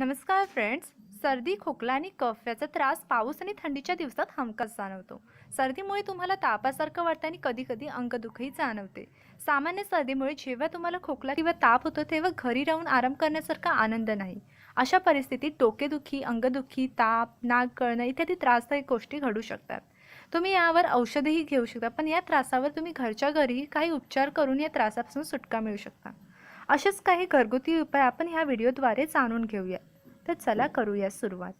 नमस्कार फ्रेंड्स सर्दी खोकला आणि कफ याचा त्रास पाऊस आणि थंडीच्या दिवसात हमखास जाणवतो. सर्दीमुळे तुम्हाला तापासारखं वाटतं आणि कधीकधी अंगदुखही जाणवते. सामान्य सर्दीमुळे जेव्हा तुम्हाला खोकला किंवा ताप होतो तेव्हा घरी राहून आराम करण्यासारखा आनंद नाही. अशा परिस्थितीत डोकेदुखी अंगदुखी ताप नाक गळणं इत्यादी त्रासदायक गोष्टी घडू शकतात. तुम्ही यावर औषधही घेऊ शकता पण या त्रासावर तुम्ही घरच्या घरी काही उपचार करून या त्रासापासून सुटका मिळू शकता. असेच काही घरगुती उपाय आपण ह्या व्हिडिओद्वारे जाणून घेऊया तर चला करूया सुरुवात.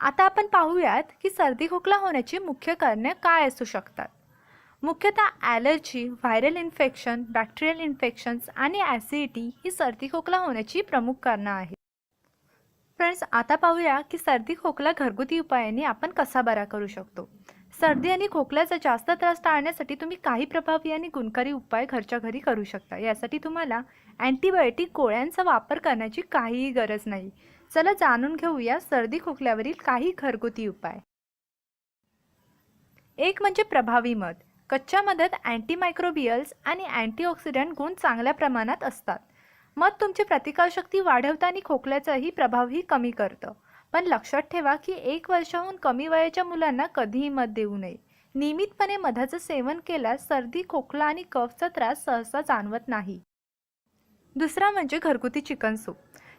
आता आपण पाहूयात की सर्दी खोकला होण्याची मुख्य कारणे काय असू शकतात. मुख्यतः allergy viral infection bacterial infections आणि ॲसिडिटी ही सर्दी खोकला होण्याची प्रमुख कारणं आहेत. फ्रेंड्स आता पाहूया की सर्दी खोकला घरगुती उपायांनी आपण कसा बरा करू शकतो. सर्दी आणि खोकल्याचा जास्त त्रास टाळण्यासाठी तुम्ही काही प्रभावी आणि गुणकारी उपाय घरच्या घरी करू शकता. यासाठी तुम्हाला अँटीबायोटिक गोळ्यांचा वापर करण्याची काहीही गरज नाही. चला जाणून घेऊया सर्दी खोकल्यावरील काही घरगुती उपाय. एक म्हणजे प्रभावी मध. कच्च्या मधात अँटीमायक्रोबियल्स आणि अँटीऑक्सिडंट गुण चांगल्या प्रमाणात असतात. मध तुमची प्रतिकारशक्ती वाढवतं आणि खोकल्याचाही प्रभावही कमी करतं. पण लक्षात ठेवा की एक वर्षाहून कमी वयाच्या मुलांना कधीही मध देऊ नये. नियमितपणे मधाचं सेवन केल्यास सर्दी खोकला आणि कफचा त्रास सहसा जाणवत नाही. दुसरा म्हणजे घरगुती चिकन सूप.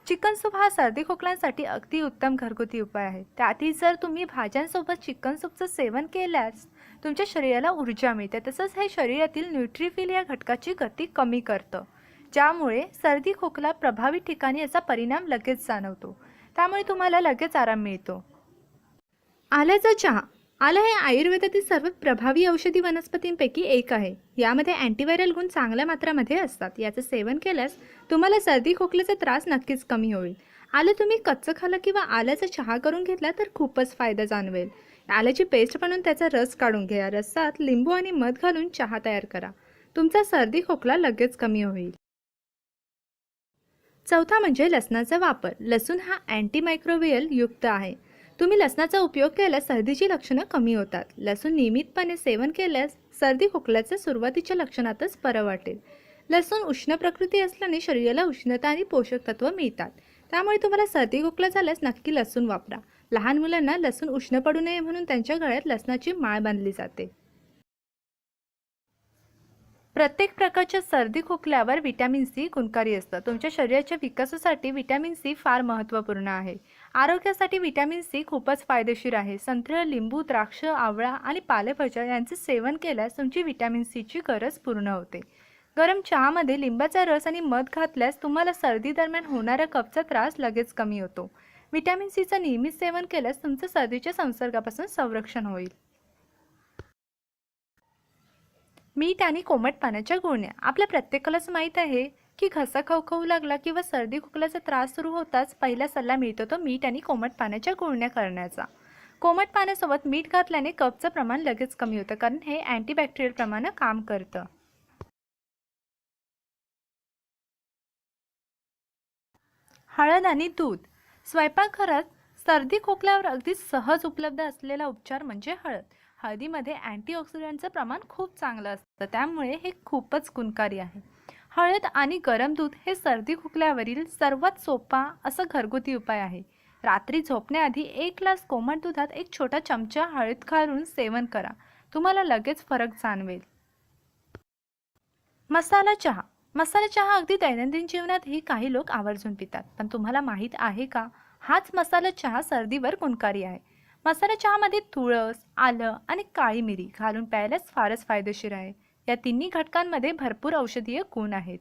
चिकन सूप हा सर्दी खोकल्यांसाठी अगदी उत्तम घरगुती उपाय आहे. त्यातही जर तुम्ही भाज्यांसोबत चिकन सूपचं सेवन केल्यास तुमच्या शरीराला ऊर्जा मिळते. तसंच हे शरीरातील न्यूट्रिफिल या घटकाची गती कमी करतं. ज्यामुळे सर्दी खोकला प्रभावित ठिकाणी याचा परिणाम लगेच जाणवतो. त्यामुळे तुम्हाला लगेच आराम मिळतो. आल्याचा चहा. आलं हे आयुर्वेदातील सर्वात प्रभावी औषधी वनस्पतींपैकी एक आहे. यामध्ये अँटीव्हायरल गुण चांगल्या मात्रामध्ये असतात. याचं सेवन केल्यास तुम्हाला सर्दी खोकल्याचा त्रास नक्कीच कमी होईल. आलं तुम्ही कच्चं खालं किंवा आल्याचा चहा करून घेतला तर खूपच फायदा जाणवेल. आल्याची पेस्ट बनवून त्याचा रस काढून घ्या. रसात लिंबू आणि मध घालून चहा तयार करा. तुमचा सर्दी खोकला लगेच कमी होईल. चौथा म्हणजे लसणाचा वापर. लसूण हा अँटीमायक्रोबियल युक्त आहे. तुम्ही लसणाचा उपयोग केल्यास सर्दीची लक्षणं कमी होतात. लसूण नियमितपणे सेवन केल्यास सर्दी खोकल्याचं सुरुवातीच्या लक्षणातच बरं वाटेल. लसूण उष्ण प्रकृती असल्याने शरीराला उष्णता आणि पोषक तत्व मिळतात. त्यामुळे तुम्हाला सर्दी खोकला झाल्यास नक्की लसूण वापरा. लहान मुलांना लसूण उष्ण पडू नये म्हणून त्यांच्या गळ्यात लसणाची माळ बांधली जाते. प्रत्येक प्रकारच्या सर्दी खोकल्यावर विटॅमिन सी गुणकारी असतं. तुमच्या शरीराच्या विकासासाठी विटॅमिन सी फार महत्त्वपूर्ण आहे. आरोग्यासाठी विटॅमिन सी खूपच फायदेशीर आहे. संत्र लिंबू द्राक्ष आवळा आणि पालेभाज्या यांचे सेवन केल्यास तुमची विटॅमिन सीची गरज पूर्ण होते. गरम चहामध्ये लिंबाचा रस आणि मध घातल्यास तुम्हाला सर्दी दरम्यान होणाऱ्या कफचा त्रास लगेच कमी होतो. विटॅमिन सीचं नियमित सेवन केल्यास तुमचं सर्दीच्या संसर्गापासून संरक्षण होईल. मीठ आणि कोमट पाण्याच्या गुळण्या. आपल्या प्रत्येकालाच माहीत आहे की घसा खवखवू लागला किंवा सर्दी खोकल्याचा त्रास सुरू होताच पहिला सल्ला मिळतो तो मीठ आणि कोमट पाण्याच्या गुळण्या करण्याचा. कोमट पाण्यासोबत मीठ घातल्याने कफचं प्रमाण लगेच कमी होतं कारण हे अँटीबॅक्टेरियल प्रमाणं काम करतं. हळद आणि दूध. स्वयंपाकघरात सर्दी खोकल्यावर अगदी सहज उपलब्ध असलेला उपचार म्हणजे हळद. हळदीमध्ये अँटीऑक्सिडंटचं प्रमाण खूप चांगलं असतं. त्यामुळे हे खूपच गुणकारी आहे. हळद आणि गरम दूध हे सर्दी खोकल्यावरील सर्वात सोपा असं घरगुती उपाय आहे. रात्री झोपण्याआधी एक ग्लास कोमट दुधात एक छोटा चमचा हळद घालून सेवन करा. तुम्हाला लगेच फरक जाणवेल. मसाला चहा. मसाला चहा अगदी दैनंदिन जीवनातही काही लोक आवर्जून पितात. पण तुम्हाला माहीत आहे का? हाच मसाला चहा सर्दीवर गुणकारी आहे. मसाला चहामध्ये तुळस आलं आणि काळी मिरी घालून प्यायलाच फारच फायदेशीर आहे. या तिन्ही घटकांमध्ये भरपूर औषधीय गुण आहेत.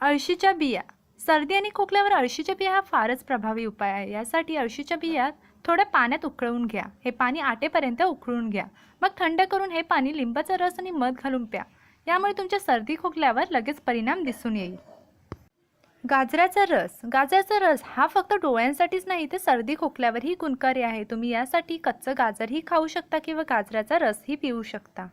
अळशीच्या बिया. सर्दी आणि खोकल्यावर अळशीच्या बिया हा फारच प्रभावी उपाय आहे. यासाठी अळशीच्या बिया थोड्या पाण्यात उकळवून घ्या. हे पाणी आटेपर्यंत उकळून घ्या. मग थंड करून हे पाणी लिंबाचा रस आणि मध घालून प्या. यामुळे तुमच्या सर्दी खोकल्यावर लगेच परिणाम दिसून येईल. गाजराचा रस. गाजराचा रस हा फक्त डोळ्यांसाठीच नाही तर सर्दी खोकल्यावरही गुणकारी आहे. तुम्ही यासाठी कच्चं गाजरही खाऊ शकता किंवा गाजराचा रसही पिऊ शकता.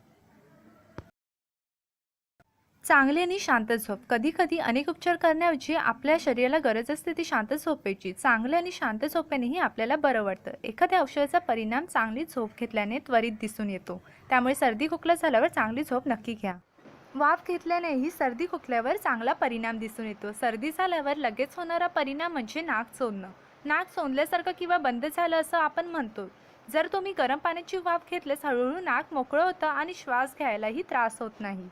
चांगली आणि शांत झोप. कधी कधी अनेक उपचार करण्याऐवजी आपल्या शरीराला गरज असते ती शांत झोपेची. चांगल्या आणि शांत झोपेनेही आपल्याला बरं वाटतं. एखाद्या औषधाचा परिणाम चांगली झोप घेतल्याने त्वरित दिसून येतो. त्यामुळे सर्दी खोकला झाल्यावर चांगली झोप नक्की घ्या. वाफ घेतल्यानेही सर्दी खोकल्यावर चांगला परिणाम दिसून येतो. सर्दी झाल्यावर लगेच होणारा परिणाम म्हणजे नाक सोडणं नाक सोंदल्यासारखं किंवा बंद झालं असं आपण म्हणतो. जर तुम्ही गरम पाण्याची वाफ घेतल्यास हळूहळू नाक मोकळं होतं आणि श्वास घ्यायलाही त्रास होत नाही.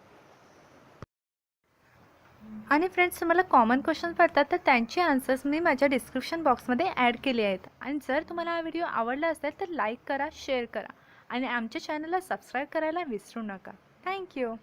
आणि फ्रेंड्स तुम्हाला कॉमन क्वेश्चन पडतात तर त्यांचे आन्सर्स मी माझ्या डिस्क्रिप्शन बॉक्समध्ये ॲड केले आहेत. आणि जर तुम्हाला हा व्हिडिओ आवडला असेल तर लाईक करा शेअर करा. आणि आमच्या चॅनलला सबस्क्राईब करायला विसरू नका. थँक्यू